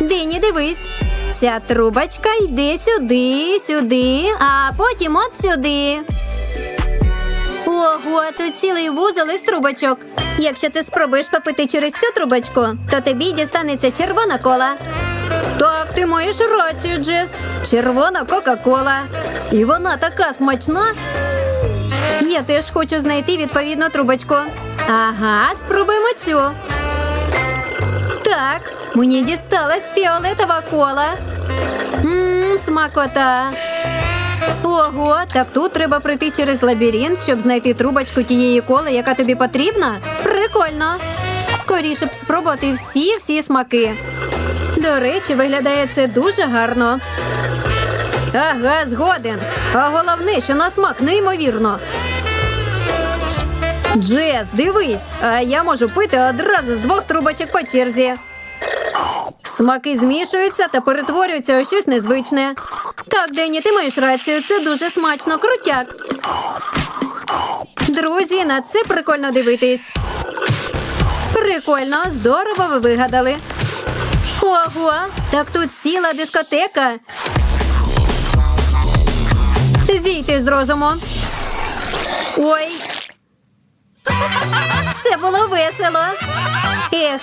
Дині, дивись. Ця трубочка йде сюди, сюди, а потім от сюди. Ого, тут цілий вузол із трубочок. Якщо ти спробуєш попити через цю трубочку, то тобі дістанеться червона кола. Так, ти маєш рацію, Джес. Червона Кока-Кола. І вона така смачна. Я теж хочу знайти відповідну трубочку. Ага, спробуємо цю. Так, мені дісталась фіолетова кола. Мм, смакота. Ого, так тут треба пройти через лабіринт, щоб знайти трубочку тієї коли, яка тобі потрібна. Прикольно. Скоріше б спробувати всі всі смаки. До речі, виглядає це дуже гарно. Ага, згоден. А головне, що на смак неймовірно. Джес, дивись, а я можу пити одразу з двох трубочок по черзі. Смаки змішуються та перетворюються у щось незвичне. Так, Дені, ти маєш рацію, це дуже смачно, крутяк. Друзі, на це прикольно дивитись. Прикольно, здорово ви вигадали. Ого, так тут ціла дискотека. Зійти з розуму. Ой. Це було весело. Ех,